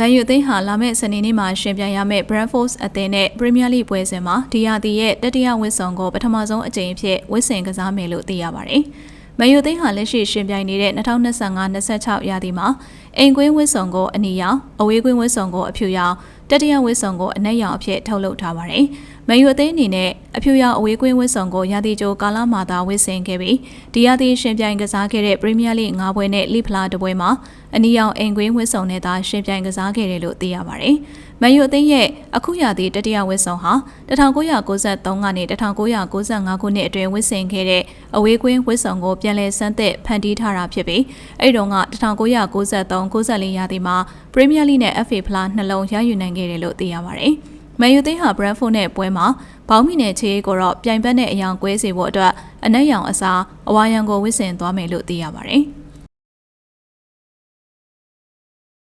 မန်ယူအသင်းဟာလာမယ့်စနေနေ့မှာရှင်ပြိုင်ရမယ့် Brentford အသင်းနဲ့ Premier League ပွဲစဉ်မှာဒီယာတီရဲ့တတိယဝစ်ဆောင်ကိုပထမဆုံးအကြိမ်အဖြစ်ဝစ်ဆင်ကစားမယ်လို့သိရပါတယ်။မန်ယူအသင်းဟာလက်ရှိရှင်ပြိုင်နေတဲ့2025-26ရာသီမှာအိမ်ကွင်းဝစ်ဆောင်ကိုအနီရောင်အဝေးကွင်းဝစ်ဆောင်ကိုအဖြူရောင် တတိယဝစ်ဆောင်ကိုအနက်ရောင်အဖြစ်ထုတ်လုပ်ထားပါတယ်။မန်ယူအသင်းအနေနဲ့အဖြူရောင်အဝေးကွင်းဝစ်ဆောင်ကိုရာသီကြိုကာလမှာသာဝစ်ဆင်ခဲ့ပြီးဒီရာသီရှင်ပြိုင်ကစားခဲ့တဲ့ Premier League ၅ပွဲနဲ့လိဖလားတပွဲမှာအနီရောင်အိမ်ကွင်းဝစ်ဆောင်နဲ့သာရှင်ပြိုင်ကစားခဲ့တယ်လို့သိရပါတယ်။မန်ယူအသင်းရဲ့အခုရာသီတတိယဝစ်ဆောင်ဟာ1993ကနေ1995ခုနှစ်အတွင်းဝစ်ဆင်ခဲ့တဲ့အဝေးကွင်းဝစ်ဆောင်ကိုပြန်လည်ဆန်းသစ်ဖန်တီးထားတာဖြစ်ပြီးအဲ့တုန်းက1993-94ရာသီမှာ Premier League နဲ့ FA ဖလားနှလုံးရယူနိုင်ခဲ့တယ်လို့သိရပါတယ်။မန်ယူသင်းဟာ Brentford နဲ့ပွဲမှာဘောင်းမီနယ်ချေးကိုတော့ပြိုင်ဘက်နဲ့အယောင်ကွဲစေဖို့အတွက်အနက်ရောင်အစားအဝါရောင်ကိုဝစ်ဆင်သွားမယ်လို့သိရပါတယ်။